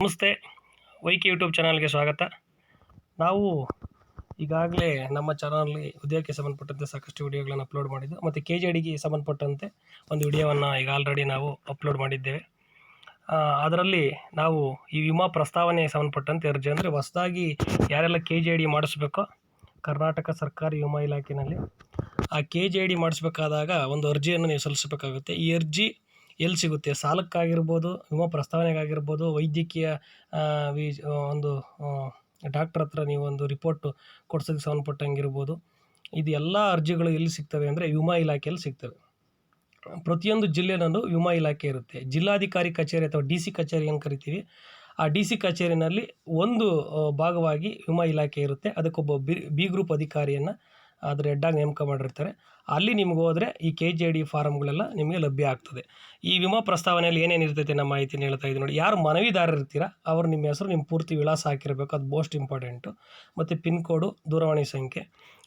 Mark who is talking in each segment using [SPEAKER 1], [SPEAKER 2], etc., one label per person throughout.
[SPEAKER 1] ನಮಸ್ತೆ. ವೈಕಿ ಯೂಟ್ಯೂಬ್ ಚಾನಲ್ಗೆ ಸ್ವಾಗತ. ನಾವು ಈಗಾಗಲೇ ನಮ್ಮ ಚಾನಲ್ನಲ್ಲಿ ಉದ್ಯೋಗಕ್ಕೆ ಸಂಬಂಧಪಟ್ಟಂತೆ ಸಾಕಷ್ಟು ವಿಡಿಯೋಗಳನ್ನು ಅಪ್ಲೋಡ್ ಮಾಡಿದ್ದು, ಮತ್ತು ಕೆ ಜಿ ಅಡಿಗೆ ಸಂಬಂಧಪಟ್ಟಂತೆ ಒಂದು ವಿಡಿಯೋವನ್ನು ಈಗ ಆಲ್ರೆಡಿ ನಾವು ಅಪ್ಲೋಡ್ ಮಾಡಿದ್ದೇವೆ. ಅದರಲ್ಲಿ ನಾವು ಈ ವಿಮಾ ಪ್ರಸ್ತಾವನೆಗೆ ಸಂಬಂಧಪಟ್ಟಂತೆ ಅರ್ಜಿ ಅಂದರೆ ಹೊಸದಾಗಿ ಯಾರೆಲ್ಲ ಕೆ ಜಿ ಅಡಿ ಮಾಡಿಸ್ಬೇಕೋ, ಕರ್ನಾಟಕ ಸರ್ಕಾರಿ ವಿಮಾ ಇಲಾಖೆಯಲ್ಲಿ ಆ ಕೆ ಜಿ ಡಿ ಮಾಡಿಸ್ಬೇಕಾದಾಗ ಒಂದು ಅರ್ಜಿಯನ್ನು ನೀವು ಸಲ್ಲಿಸಬೇಕಾಗುತ್ತೆ. ಈ ಅರ್ಜಿ ಎಲ್ಲಿ ಸಿಗುತ್ತೆ? ಸಾಲಕ್ಕಾಗಿರ್ಬೋದು, ವಿಮಾ ಪ್ರಸ್ತಾವನೆಗಾಗಿರ್ಬೋದು, ವೈದ್ಯಕೀಯ ವಿ ಒಂದು ಡಾಕ್ಟ್ರ್ ಹತ್ರ ನೀವು ಒಂದು ರಿಪೋರ್ಟು ಕೊಡ್ಸೋದಕ್ಕೆ ಸಂಬಂಧಪಟ್ಟಂಗಿರ್ಬೋದು. ಇದು ಎಲ್ಲ ಅರ್ಜಿಗಳು ಎಲ್ಲಿ ಸಿಗ್ತವೆ ಅಂದರೆ ವಿಮಾ ಇಲಾಖೆಯಲ್ಲಿ ಸಿಗ್ತವೆ. ಪ್ರತಿಯೊಂದು ಜಿಲ್ಲೆನಲ್ಲೂ ವಿಮಾ ಇಲಾಖೆ ಇರುತ್ತೆ. ಜಿಲ್ಲಾಧಿಕಾರಿ ಕಚೇರಿ ಅಥವಾ ಡಿ ಸಿ ಕಚೇರಿ ಏನು ಕರಿತೀವಿ. ಆ ಡಿ ಸಿ ಕಚೇರಿನಲ್ಲಿ ಒಂದು ಭಾಗವಾಗಿ ವಿಮಾ ಇಲಾಖೆ ಇರುತ್ತೆ. ಅದಕ್ಕೊಬ್ಬ ಬಿ ಬಿ ಗ್ರೂಪ್ ಅಧಿಕಾರಿಯನ್ನು ಅದರ ಹೆಡ್ಡಾಗಿ ನೇಮಕ ಮಾಡಿರ್ತಾರೆ. ಅಲ್ಲಿ ನಿಮ್ಗೆ ಹೋದರೆ ಈ ಕೆ ಜಿ ಡಿ ಫಾರಮ್ಗಳೆಲ್ಲ ನಿಮಗೆ ಲಭ್ಯ ಆಗ್ತದೆ. ಈ ವಿಮಾ ಪ್ರಸ್ತಾವನೆಯಲ್ಲಿ ಏನೇನು ಇರ್ತೈತೆ ನಮ್ಮ ಮಾಹಿತಿನ ಹೇಳ್ತಾ ಇದ್ದೀನಿ ನೋಡಿ. ಯಾರು ಮನವಿದಾರರು ಇರ್ತೀರಾ, ಅವರು ನಿಮ್ಮ ಹೆಸರು, ನಿಮ್ಮ ಪೂರ್ತಿ ವಿಳಾಸ ಹಾಕಿರಬೇಕು. ಅದು ಮೋಸ್ಟ್ ಇಂಪಾರ್ಟೆಂಟು ಮತ್ತು ಪಿನ್ ಕೋಡು ದೂರವಾಣಿ ಸಂಖ್ಯೆ,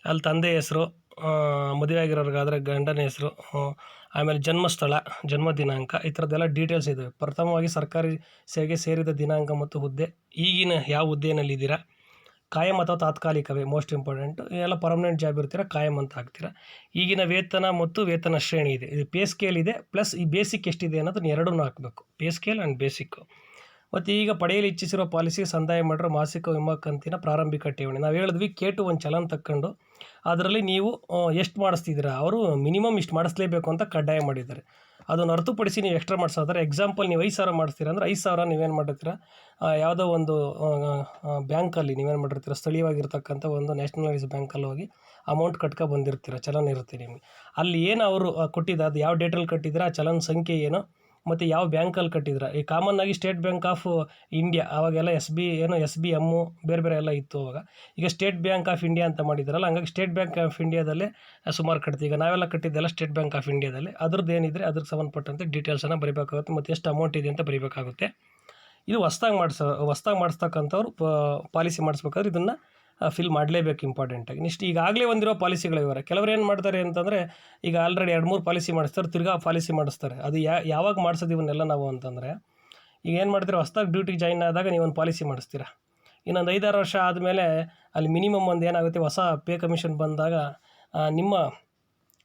[SPEAKER 1] ಅಲ್ಲಿ ತಂದೆ ಹೆಸರು ಮದುವೆ ಆಗಿರೋರಿಗಾದರೆ ಗಂಡನ ಹೆಸರು ಆಮೇಲೆ ಜನ್ಮಸ್ಥಳ, ಜನ್ಮ ದಿನಾಂಕ, ಈ ಥರದ್ದೆಲ್ಲ ಡೀಟೇಲ್ಸ್ ಇದ್ದಾವೆ ಪ್ರಥಮವಾಗಿ ಸರ್ಕಾರಿ ಸೇವೆಗೆ ಸೇರಿದ ದಿನಾಂಕ ಮತ್ತು ಹುದ್ದೆ. ಈಗಿನ ಯಾವ ಹುದ್ದೆಯಲ್ಲಿದ್ದೀರಾ? ಕಾಯಂ ಅಥವಾ ತಾತ್ಕಾಲಿಕವೇ ಮೋಸ್ಟ್ ಇಂಪಾರ್ಟೆಂಟ್ ಎಲ್ಲ ಪರ್ಮನೆಂಟ್ ಜಾಬ್ ಇರ್ತೀರ, ಕಾಯಂ ಅಂತ ಹಾಕ್ತೀರಾ. ಈಗಿನ ವೇತನ ಮತ್ತು ವೇತನ ಶ್ರೇಣಿ ಇದೆ. ಇದು ಪೇ ಸ್ಕೇಲ್ ಇದೆ ಪ್ಲಸ್ ಈ ಬೇಸಿಕ್ ಎಷ್ಟಿದೆ ಅನ್ನೋದನ್ನ ಎರಡನ್ನೂ ಹಾಕಬೇಕು. ಪೇ ಸ್ಕೇಲ್ ಆ್ಯಂಡ್ ಬೇಸಿಕ್ಕು ಮತ್ತು ಈಗ ಪಡೆಯಲು ಇಚ್ಛಿಸಿರುವ ಪಾಲಿಸಿಗೆ ಸಂದಾಯ ಮಾಡಿರೋ ಮಾಸಿಕ ವಿಮಾ ಕಂತಿನ ಪ್ರಾರಂಭಿಕ ಠೇವಣಿ. ನಾವು ಹೇಳಿದ್ವಿ ಕೇಟು ಒಂದು ಚಲನ್ ತಕ್ಕೊಂಡು ಅದರಲ್ಲಿ ನೀವು ಎಷ್ಟು ಮಾಡಿಸ್ತಿದ್ದೀರಾ? ಅವರು ಮಿನಿಮಮ್ ಇಷ್ಟು ಮಾಡಿಸ್ಲೇಬೇಕು ಅಂತ ಕಡ್ಡಾಯ ಮಾಡಿದ್ದಾರೆ. ಅದನ್ನು ಹೊರತುಪಡಿಸಿ ನೀವು ಎಕ್ಸ್ಟ್ರಾ ಮಾಡಿಸೋದ್ರೆ ಎಕ್ಸಾಂಪಲ್ ನೀವು ಐದು ಸಾವಿರ ಮಾಡಿಸ್ತೀರ ಅಂದರೆ ಐದು ಸಾವಿರ ನೀವೇನು ಮಾಡಿರ್ತೀರ? ಯಾವುದೋ ಒಂದು ಬ್ಯಾಂಕಲ್ಲಿ ನೀವೇನು ಮಾಡಿರ್ತೀರ? ಸ್ಥಳೀಯವಾಗಿರ್ತಕ್ಕಂಥ ಒಂದು ನ್ಯಾಷನಲೈಸ್ ಬ್ಯಾಂಕಲ್ಲಿ ಹೋಗಿ ಅಮೌಂಟ್ ಕಟ್ಕೊ ಬಂದಿರ್ತೀರ. ಚಲನ್ ಇರುತ್ತೆ ನಿಮಗೆ. ಅಲ್ಲಿ ಏನು ಅವರು ಕೊಟ್ಟಿದ್ದು, ಅದು ಯಾವ ಡೇಟಲ್ಲಿ ಕಟ್ಟಿದ್ರೆ ಆ ಚಲನ್ ಸಂಖ್ಯೆ ಏನು? ಮತ್ತು ಯಾವ ಬ್ಯಾಂಕಲ್ಲಿ ಕಟ್ಟಿದ್ರೆ? ಈ ಕಾಮನ್ ಆಗಿ ಸ್ಟೇಟ್ ಬ್ಯಾಂಕ್ ಆಫ್ ಇಂಡಿಯಾ ಅವಾಗೆಲ್ಲ ಎಸ್ ಬಿ ಏನೋ ಎಸ್ ಬಿ ಎಮ್ಮು ಬೇರೆ ಬೇರೆ ಎಲ್ಲ ಇತ್ತು ಅವಾಗ. ಈಗ ಸ್ಟೇಟ್ ಬ್ಯಾಂಕ್ ಆಫ್ ಇಂಡಿಯಾ ಅಂತ ಮಾಡಿದ್ರಲ್ಲ, ಹಂಗಾಗಿ ಸ್ಟೇಟ್ ಬ್ಯಾಂಕ್ ಆಫ್ ಇಂಡಿಯಾದಲ್ಲೇ ಸುಮಾರು ಕಟ್ತೀವಿ. ಈಗ ನಾವೆಲ್ಲ ಕಟ್ಟಿದ್ದೆಲ್ಲ ಸ್ಟೇಟ್ ಬ್ಯಾಂಕ್ ಆಫ್ ಇಂಡಿಯಾದಲ್ಲಿ ಅದ್ರದ್ದು ಏನಿದ್ರೆ ಅದ್ರಿಗೆ ಸಂಬಂಧಪಟ್ಟಂತೆ ಡೀಟೇಲ್ಸನ್ನು ಬರೀಬೇಕಾಗುತ್ತೆ, ಮತ್ತು ಎಷ್ಟು ಅಮೌಂಟ್ ಇದೆ ಅಂತ ಬರೀಬೇಕಾಗುತ್ತೆ. ಇದು ಹೊಸ್ದಾಗಿ ಮಾಡಿಸ, ಹೊಸ್ದಾಗಿ ಮಾಡಿಸ್ತಕ್ಕಂಥವ್ರು ಪಾಲಿಸಿ ಮಾಡಿಸ್ಬೇಕಾದ್ರೆ ಇದನ್ನು ಫಿಲ್ ಮಾಡಲೇಬೇಕು ಇಂಪಾರ್ಟೆಂಟಾಗಿ ನೆಕ್ಸ್ಟ್ ಈಗಾಗಲೇ ಒಂದಿರೋ ಪಾಲಿಸಿಗಳಿವೆ ಕೆಲವರು ಏನು ಮಾಡ್ತಾರೆ ಅಂತಂದರೆ, ಈಗ ಆಲ್ರೆಡಿ ಎರಡು ಮೂರು ಪಾಲಿಸಿ ಮಾಡಿಸ್ತಾರೆ, ತಿರ್ಗಾ ಪಾಲಿಸಿ ಮಾಡಿಸ್ತಾರೆ. ಅದು ಯಾವಾಗ ಮಾಡಿಸೋದು ಇವನ್ನೆಲ್ಲ ನಾವು ಅಂತಂದರೆ, ಈಗ ಏನು ಮಾಡ್ತೀರಿ, ಹೊಸ್ದಾಗಿ ಡ್ಯೂಟಿಗೆ ಜಾಯ್ನ್ ಆದಾಗ ನೀವು ಒಂದು ಪಾಲಿಸಿ ಮಾಡಿಸ್ತೀರಾ. ಇನ್ನೊಂದು ಐದಾರು ವರ್ಷ ಆದಮೇಲೆ ಅಲ್ಲಿ ಮಿನಿಮಮ್ ಒಂದು ಏನಾಗುತ್ತೆ, ಹೊಸ ಪೇ ಕಮಿಷನ್ ಬಂದಾಗ ನಿಮ್ಮ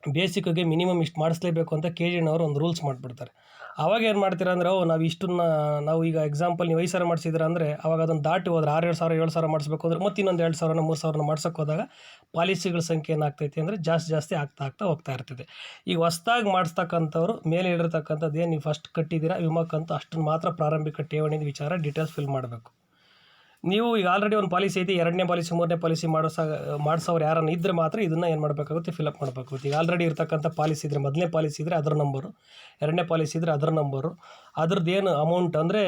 [SPEAKER 1] ಬೇಸಿಕ್ಗೆ ಮಿನಿಮಮ್ ಇಷ್ಟು ಮಾಡಿಸ್ಲೇಬೇಕು ಅಂತ ಕೆ ಜಿನವರು ಒಂದು ರೂಲ್ಸ್ ಮಾಡಿಬಿಡ್ತಾರೆ. ಅವಾಗ ಏನು ಮಾಡ್ತೀರ ಅಂದರೆ ಓ ನಾವು ಇಷ್ಟನ್ನ, ನಾವು ಈಗ ಎಕ್ಸಾಂಪಲ್ ನೀವು ಐದು ಸಾವಿರ ಮಾಡಿಸಿದ್ರೆ ಅಂದರೆ, ಅವಾಗ ಅದನ್ನು ದಾಟಿ ಹೋದ್ರೆ ಆರು ಏಳು ಸಾವಿರ ಏಳು ಸಾವಿರ ಮಾಡಿಸ್ಬೇಕು ಅಂದರೆ ಮತ್ತೆ ಇನ್ನೊಂದು ಎರಡು ಸಾವಿರನ, ಮೂರು ಸಾವಿರನ ಮಾಡ್ಸೋಕೆ ಹೋದಾಗ ಪಾಲಿಸಿಗಳ ಸಂಖ್ಯೆ ಏನಾಗ್ತೈತಿ ಅಂದರೆ ಜಾಸ್ತಿ ಜಾಸ್ತಿ ಆಗ್ತಾ ಆಗ್ತಾ ಹೋಗ್ತಾ ಇರ್ತದೆ. ಈಗ ಹೊಸ್ದಾಗಿ ಮಾಡಿಸ್ತಕ್ಕಂಥವ್ರು ಮೇಲೆ ಹೇಳಿರ್ತಕ್ಕಂಥದ್ದು ಏನು ನೀವು ಫಸ್ಟ್ ಕಟ್ಟಿದ್ದೀರಾ ವಿಮಾಕ್ಕಂತೂ ಕಂತು ಅಷ್ಟನ್ನು ಮಾತ್ರ ಪ್ರಾರಂಭಿಕ ಠೇವಣಿದ ವಿಚಾರ ಡೀಟೇಲ್ಸ್ ಫಿಲ್ ಮಾಡಬೇಕು. ನೀವು ಈಗ ಆಲ್ರೆಡಿ ಒಂದು ಪಾಲಿಸಿ ಐತಿ, ಎರಡನೇ ಪಾಲಿಸಿ ಮೂರನೇ ಪಾಲಿಸಿ ಮಾಡಿಸೋ ಮಾಡಿಸೋರು ಯಾರನ್ನ ಇದ್ದರೆ ಮಾತ್ರ ಇದನ್ನು ಏನು ಮಾಡಬೇಕಾಗುತ್ತೆ ಫಿಲಪ್ ಮಾಡಬೇಕಾಗುತ್ತೆ. ಈಗ ಆಲ್ರೆಡಿ ಇರ್ತಕ್ಕಂಥ ಪಾಲಿಸಿ ಇದ್ದರೆ ಮೊದಲನೇ ಪಾಲಿಸಿ ಇದ್ದರೆ ಅದರ ನಂಬರು ಎರಡನೇ ಪಾಲಿಸಿ ಇದ್ದರೆ ಅದರ ನಂಬರು ಅದ್ರದ್ದು ಏನು ಅಮೌಂಟ್ ಅಂದರೆ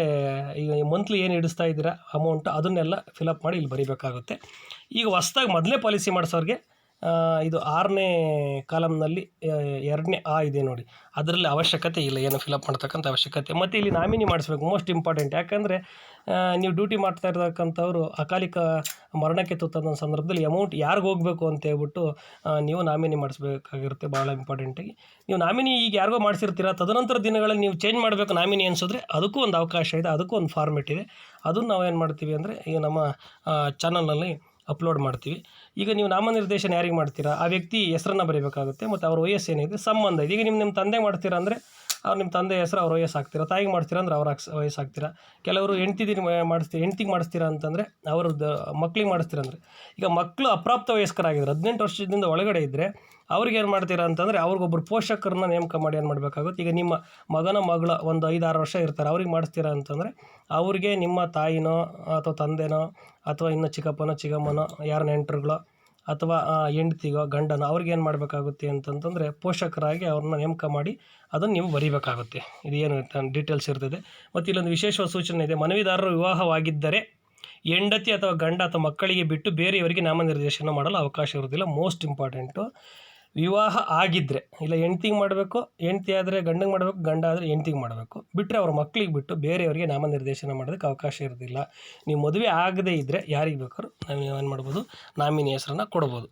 [SPEAKER 1] ಈಗ ಮಂತ್ಲಿ ಏನು ಇಡಿಸ್ತಾ ಇದ್ದೀರಾ ಅಮೌಂಟ್ ಅದನ್ನೆಲ್ಲ ಫಿಲಪ್ ಮಾಡಿ ಇಲ್ಲಿ ಬರೀಬೇಕಾಗುತ್ತೆ. ಈಗ ಹೊಸ್ದಾಗಿ ಮೊದಲನೇ ಪಾಲಿಸಿ ಮಾಡಿಸೋರಿಗೆ ಇದು ಆರನೇ ಕಾಲಮ್ನಲ್ಲಿ ಎರಡನೇ ಆ ಇದೆ ನೋಡಿ. ಅದರಲ್ಲಿ ಅವಶ್ಯಕತೆ ಇಲ್ಲ, ಏನು ಫಿಲಪ್ ಮಾಡ್ತಕ್ಕಂಥ ಅವಶ್ಯಕತೆ. ಮತ್ತು ಇಲ್ಲಿ ನಾಮಿನಿ ಮಾಡಿಸ್ಬೇಕು ಮೋಸ್ಟ್ ಇಂಪಾರ್ಟೆಂಟ್ ಯಾಕಂದರೆ ನೀವು ಡ್ಯೂಟಿ ಮಾಡ್ತಾ ಇರ್ತಕ್ಕಂಥವ್ರು ಅಕಾಲಿಕ ಮರಣಕ್ಕೆ ತುತ್ತಾದ ಸಂದರ್ಭದಲ್ಲಿ ಅಮೌಂಟ್ ಯಾರಿಗೆ ಹೋಗಬೇಕು ಅಂತ ಹೇಳ್ಬಿಟ್ಟು ನೀವು ನಾಮಿನಿ ಮಾಡಿಸ್ಬೇಕಾಗಿರುತ್ತೆ ಭಾಳ ಇಂಪಾರ್ಟೆಂಟಾಗಿ ನೀವು ನಾಮಿನಿ ಈಗ ಯಾರಿಗೋ ಮಾಡಿಸಿರ್ತೀರ, ತದನಂತರ ದಿನಗಳಲ್ಲಿ ನೀವು ಚೇಂಜ್ ಮಾಡಬೇಕು ನಾಮಿನಿ ಅನಿಸಿದ್ರೆ ಅದಕ್ಕೂ ಒಂದು ಅವಕಾಶ ಇದೆ, ಅದಕ್ಕೂ ಒಂದು ಫಾರ್ಮೆಟ್ ಇದೆ. ಅದನ್ನು ನಾವು ಏನು ಮಾಡ್ತೀವಿ ಅಂದರೆ ಈಗ ನಮ್ಮ ಚಾನಲ್ನಲ್ಲಿ ಅಪ್ಲೋಡ್ ಮಾಡ್ತೀವಿ. ಈಗ ನೀವು ನಾಮನಿರ್ದೇಶನ ಯಾರಿಗೆ ಮಾಡ್ತೀರಾ? ಆ ವ್ಯಕ್ತಿ ಹೆಸರನ್ನು ಬರೀಬೇಕಾಗುತ್ತೆ, ಮತ್ತು ಅವ್ರ ವಯಸ್ಸು ಏನಿದೆ ಸಂಬಂಧ ಇದೆ. ಈಗ ನಿಮ್ಮ ನಿಮ್ಮ ತಂದೆ ಮಾಡ್ತೀರಾ ಅಂದರೆ ಅವ್ರು ನಿಮ್ಮ ತಂದೆ ಹೆಸರು ಅವ್ರ ವಯಸ್ಸು ತಾಯಿಗೆ ಮಾಡ್ತೀರಾ ಅಂದ್ರೆ ಅವ್ರ ವಯಸ್ಸು ಹಾಕ್ತೀರಾ ಕೆಲವರು ಹೆಂಡ್ತಿದಿರಿ ಮಾಡಿಸ್ತೀರಿ ಹೆಂಡ್ತಿಗೆ ಮಾಡಿಸ್ತೀರಾ ಅಂತಂದರೆ ಅವ್ರದ್ದು ಮಕ್ಳಿಗೆ ಮಾಡಿಸ್ತೀರಾ ಅಂದರೆ. ಈಗ ಮಕ್ಕಳು ಅಪ್ರಾಪ್ತ ವಯಸ್ಕರಾಗಿದ್ದಾರೆ ಹದಿನೆಂಟು ವರ್ಷದಿಂದ ಒಳಗಡೆ ಇದ್ದರೆ ಅವ್ರಿಗೆ ಏನು ಮಾಡ್ತೀರಾ ಅಂತಂದರೆ ಅವ್ರಿಗೊಬ್ಬರು ಪೋಷಕರನ್ನ ನೇಮಕ ಮಾಡಿ ಏನು ಮಾಡಬೇಕಾಗುತ್ತೆ? ಈಗ ನಿಮ್ಮ ಮಗನ ಮಗಳ ಒಂದು ಐದಾರು ವರ್ಷ ಇರ್ತಾರೆ, ಅವ್ರಿಗೆ ಮಾಡಿಸ್ತೀರಾ ಅಂತಂದರೆ ಅವ್ರಿಗೆ ನಿಮ್ಮ ತಾಯಿನೋ ಅಥವಾ ತಂದೆನೋ ಅಥವಾ ಇನ್ನು ಚಿಕ್ಕಪ್ಪನೋ ಚಿಕ್ಕಮ್ಮನೋ ಯಾರ ನೆಂಟರುಗಳೋ ಅಥವಾ ಹೆಂಡ್ತಿಗೋ, ಗಂಡನೋ, ಅವ್ರಿಗೆ ಏನು ಮಾಡಬೇಕಾಗುತ್ತೆ ಅಂತಂತಂದರೆ ಪೋಷಕರಾಗಿ ಅವ್ರನ್ನ ನೇಮಕ ಮಾಡಿ ಅದನ್ನು ನೀವು ಬರೀಬೇಕಾಗುತ್ತೆ. ಇದೇನು ಡೀಟೇಲ್ಸ್ ಇರ್ತದೆ. ಮತ್ತು ಇಲ್ಲೊಂದು ವಿಶೇಷ ಸೂಚನೆ ಇದೆ. ಮನವಿದಾರರು ವಿವಾಹವಾಗಿದ್ದರೆ ಹೆಂಡತಿ ಅಥವಾ ಗಂಡ ಅಥವಾ ಮಕ್ಕಳಿಗೆ ಬಿಟ್ಟು ಬೇರೆಯವರಿಗೆ ನಾಮನಿರ್ದೇಶನ ಮಾಡಲು ಅವಕಾಶ ಇರುವುದಿಲ್ಲ. ಮೋಸ್ಟ್ ಇಂಪಾರ್ಟೆಂಟು ವಿವಾಹ ಆಗಿದ್ದರೆ ಇಲ್ಲ ಹೆಂಡ್ತಿಗೆ ಮಾಡಬೇಕು, ಹೆಂಡ್ತಿ ಆದರೆ ಗಂಡಂಗೆ ಮಾಡಬೇಕು, ಗಂಡ ಆದರೆ ಹೆಂಡ್ತಿಗೆ ಮಾಡಬೇಕು ಬಿಟ್ಟರೆ ಅವ್ರ ಮಕ್ಕಳಿಗೆ ಬಿಟ್ಟು ಬೇರೆಯವರಿಗೆ ನಾಮನಿರ್ದೇಶನ ಮಾಡೋದಕ್ಕೆ ಅವಕಾಶ ಇರೋದಿಲ್ಲ. ನೀವು ಮದುವೆ ಆಗದೇ ಇದ್ದರೆ ಯಾರಿಗೆ ಬೇಕಾದ್ರೂ ನಾವು ಏನು ಮಾಡ್ಬೋದು, ನಾಮಿನಿ ಹೆಸರನ್ನು ಕೊಡ್ಬೋದು.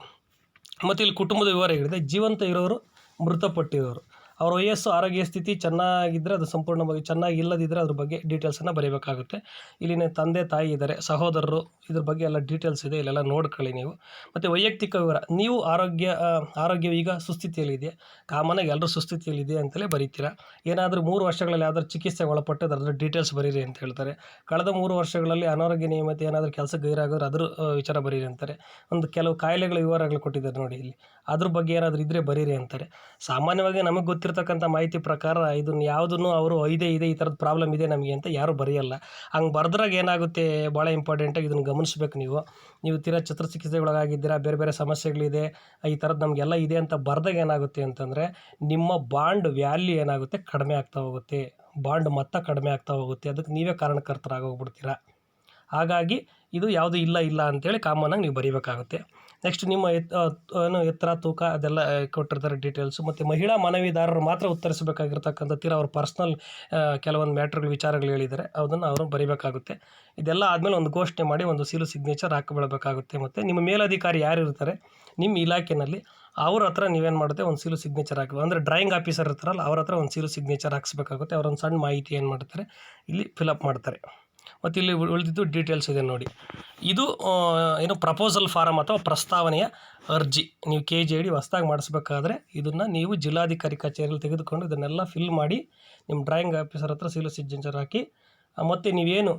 [SPEAKER 1] ಮತ್ತು ಇಲ್ಲಿ ಕುಟುಂಬದ ವಿವರ ಹೇಳಿದೆ, ಜೀವಂತ ಇರೋರು ಮೃತಪಟ್ಟಿರೋರು. ಅವ್ರ ವಯಸ್ಸು ಆರೋಗ್ಯ ಸ್ಥಿತಿ ಚೆನ್ನಾಗಿದ್ದರೆ ಅದು ಸಂಪೂರ್ಣವಾಗಿ ಚೆನ್ನಾಗಿ ಇಲ್ಲದಿದ್ದರೆ ಅದ್ರ ಬಗ್ಗೆ ಡೀಟೇಲ್ಸನ್ನು ಬರೀಬೇಕಾಗುತ್ತೆ. ಇಲ್ಲಿನ ತಂದೆ, ತಾಯಿ ಇದ್ದಾರೆ. ಸಹೋದರರು, ಇದ್ರ ಬಗ್ಗೆ ಎಲ್ಲ ಡೀಟೇಲ್ಸ್ ಇದೆ. ಇಲ್ಲೆಲ್ಲ ನೋಡ್ಕೊಳ್ಳಿ ನೀವು. ಮತ್ತು ವೈಯಕ್ತಿಕ ವಿವರ. ನೀವು ಆರೋಗ್ಯ ಆರೋಗ್ಯ ಈಗ ಸುಸ್ಥಿತಿಯಲ್ಲಿದೆ ಕಾಮನಾಗಿ ಎಲ್ಲರೂ ಸುಸ್ಥಿತಿಯಲ್ಲಿದೆ ಅಂತಲೇ ಬರೀತೀರಾ? ಏನಾದರೂ ಮೂರು ವರ್ಷಗಳಲ್ಲಿ ಯಾವ್ದಾದ್ರು ಚಿಕಿತ್ಸೆಗೆ ಒಳಪಟ್ಟು ಅದರ ಡೀಟೇಲ್ಸ್ ಬರೀರಿ ಅಂತ ಹೇಳ್ತಾರೆ. ಕಳೆದ ಮೂರು ವರ್ಷಗಳಲ್ಲಿ ಅನಾರೋಗ್ಯ ನಿಯಮಿತ ಏನಾದರೂ ಕೆಲಸ ಗೈರಾಗೋದ್ರೆ ಅದ್ರ ವಿಚಾರ ಬರೀರಿ ಅಂತಾರೆ. ಒಂದು ಕೆಲವು ಕಾಯಿಲೆಗಳ ವಿವರಗಳು ಕೊಟ್ಟಿದ್ದಾರೆ ನೋಡಿ ಇಲ್ಲಿ. ಅದ್ರ ಬಗ್ಗೆ ಏನಾದರೂ ಇದ್ದರೆ ಬರೀರಿ ಅಂತಾರೆ. ಸಾಮಾನ್ಯವಾಗಿ ನಮಗೆ ಗೊತ್ತಿರ್ತಕ್ಕಂಥ ಮಾಹಿತಿ ಪ್ರಕಾರ ಇದನ್ನು ಯಾವುದನ್ನು ಅವರು ಇದೆ ಇದೆ ಈ ಥರದ ಪ್ರಾಬ್ಲಮ್ ಇದೆ ನಮಗೆ ಅಂತ ಯಾರೂ ಬರೆಯಲ್ಲ. ಹಂಗೆ ಬರ್ದ್ರಾಗ ಏನಾಗುತ್ತೆ ಭಾಳ ಇಂಪಾರ್ಟೆಂಟಾಗಿ ಇದನ್ನು ಗಮನಿಸ್ಬೇಕು ನೀವು. ನೀವು ತೀರಾ ಚಿತ್ರಚಿಕಿತ್ಸೆಗೊಳಗಾಗಿದ್ದೀರಾ ಬೇರೆ ಬೇರೆ ಸಮಸ್ಯೆಗಳಿದೆ, ಈ ಥರದ್ದು ನಮಗೆಲ್ಲ ಇದೆ ಅಂತ ಬರ್ದಾಗ ಏನಾಗುತ್ತೆ ಅಂತಂದರೆ ನಿಮ್ಮ ಬಾಂಡ್ ವ್ಯಾಲ್ಯೂ ಏನಾಗುತ್ತೆ ಕಡಿಮೆ ಆಗ್ತಾ ಹೋಗುತ್ತೆ. ಬಾಂಡ್ ಮೊತ್ತ ಕಡಿಮೆ ಆಗ್ತಾ ಹೋಗುತ್ತೆ. ಅದಕ್ಕೆ ನೀವೇ ಕಾರಣಕರ್ತರಾಗೋಗ್ಬಿಡ್ತೀರಾ ಹಾಗಾಗಿ ಇದು ಯಾವುದು ಇಲ್ಲ ಇಲ್ಲ ಅಂತೇಳಿ ಕಾಮನ್ನಾಗಿ ನೀವು ಬರೀಬೇಕಾಗುತ್ತೆ. ನೆಕ್ಸ್ಟ್ ನಿಮ್ಮ ಎತ್ ಏನು ಎತ್ತರ, ತೂಕ ಅದೆಲ್ಲ ಕೊಟ್ಟಿರ್ತಾರೆ ಡೀಟೇಲ್ಸು ಮತ್ತು ಮಹಿಳಾ ಮನವಿದಾರರು ಮಾತ್ರ ಉತ್ತರಿಸಬೇಕಾಗಿರ್ತಕ್ಕಂಥ ತೀರ ಅವ್ರ ಪರ್ಸ್ನಲ್ ಕೆಲವೊಂದು ಮ್ಯಾಟ್ರ್ಗಳು ವಿಚಾರಗಳು ಹೇಳಿದ್ದಾರೆ. ಅದನ್ನು ಅವರು ಬರೀಬೇಕಾಗುತ್ತೆ. ಇದೆಲ್ಲ ಆದಮೇಲೆ ಒಂದು ಘೋಷಣೆ ಮಾಡಿ ಒಂದು ಸೀಲು ಸಿಗ್ನೇಚರ್ ಹಾಕಿಬಿಡಬೇಕಾಗುತ್ತೆ ಮತ್ತು ನಿಮ್ಮ ಮೇಲಧಿಕಾರಿ ಯಾರು ಇರ್ತಾರೆ? ನಿಮ್ಮ ಇಲಾಖೆಯಲ್ಲಿ ಅವ್ರ ಹತ್ರ ನೀವೇನು ಮಾಡುತ್ತೆ? ಒಂದು ಸೀಲು ಸಿಗ್ನೇಚರ್ ಹಾಕಬೇಕು ಅಂದರೆ ಡ್ರಾಯಿಂಗ್ ಆಫೀಸರ್ ಇರ್ತಾರಲ್ಲ, ಅವ್ರ ಹತ್ರ ಒಂದು ಸೀಲು ಸಿಗ್ನೇಚರ್ ಹಾಕ್ಸ್ಬೇಕಾಗುತ್ತೆ. ಅವ್ರೊಂದು ಸಣ್ಣ ಮಾಹಿತಿ ಏನು ಮಾಡ್ತಾರೆ? ಇಲ್ಲಿ ಫಿಲಪ್ ಮಾಡ್ತಾರೆ. ಮತ್ತು ಇಲ್ಲಿ ಉಳಿದಿದ್ದು ಡೀಟೇಲ್ಸ್ ಇದೆ ನೋಡಿ. ಇದು ಏನು ಪ್ರಪೋಸಲ್ ಫಾರಮ್ ಅಥವಾ ಪ್ರಸ್ತಾವನೆಯ ಅರ್ಜಿ. ನೀವು ಕೆ ಜಿ ಡಿ ಹೊಸ್ದಾಗಿ ಮಾಡಿಸ್ಬೇಕಾದ್ರೆ ಇದನ್ನು ನೀವು ಜಿಲ್ಲಾಧಿಕಾರಿ ಕಚೇರಿಯಲ್ಲಿ ತೆಗೆದುಕೊಂಡು ಇದನ್ನೆಲ್ಲ ಫಿಲ್ ಮಾಡಿ ನಿಮ್ಮ ಡ್ರಾಯಿಂಗ್ ಆಫೀಸರ್ ಹತ್ರ ಸೀಲು ಸಿಗ್ನೇಚರ್ ಹಾಕಿ ಮತ್ತು ನೀವೇನು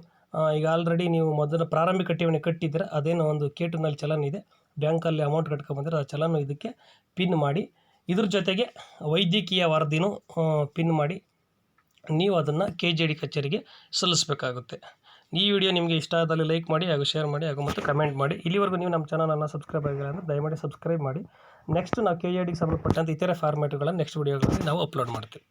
[SPEAKER 1] ಈಗ ಆಲ್ರೆಡಿ ನೀವು ಮೊದಲು ಪ್ರಾರಂಭಿಕ ಠೇವಣಿ ಕಟ್ಟಿದ್ದೀರ, ಅದೇನೋ ಒಂದು ಕೇಟುನಲ್ಲಿ ಚಲನ್ ಇದೆ ಬ್ಯಾಂಕಲ್ಲಿ ಅಮೌಂಟ್ ಕಟ್ಕೊಂಬಂದ್ರೆ ಆ ಚಲನ್ ಇದಕ್ಕೆ ಪಿನ್ ಮಾಡಿ, ಇದ್ರ ಜೊತೆಗೆ ವೈದ್ಯಕೀಯ ವರದಿನೂ ಪಿನ್ ಮಾಡಿ, ನೀವು ಅದನ್ನು ಕೆ ಜಿ ಡಿ ಕಚೇರಿಗೆ ಸಲ್ಲಿಸಬೇಕಾಗುತ್ತೆ. ಈ ವಿಡಿಯೋ ನಿಮಗೆ ಇಷ್ಟ ಆದಲ್ಲಿ ಲೈಕ್ ಮಾಡಿ ಹಾಗೂ ಶೇರ್ ಮಾಡಿ ಹಾಗೂ ಮತ್ತು ಕಮೆಂಟ್ ಮಾಡಿ. ಇಲ್ಲಿವರೆಗೂ ನೀವು ನಮ್ಮ ಚಾನಲನ್ನು ಸಬ್ಸ್ಕ್ರೈಬ್ ಆಗಿಲ್ಲ ಅಂದರೆ ದಯಮಾಡಿ ಸಬ್ಸ್ಕ್ರೈಬ್ ಮಾಡಿ. ನೆಕ್ಸ್ಟ್ ನಾವು ಕೆ ಜಿ ಡಿಗೆ ಸಂಬಂಧಪಟ್ಟಂತೆ ಇತರೆ ಫಾರ್ಮೇಟ್ಗಳನ್ನು ನೆಕ್ಸ್ಟ್ ವಿಡಿಯೋಗಳಲ್ಲಿ ನಾವು ಅಪ್ಲೋಡ್ ಮಾಡ್ತೀವಿ.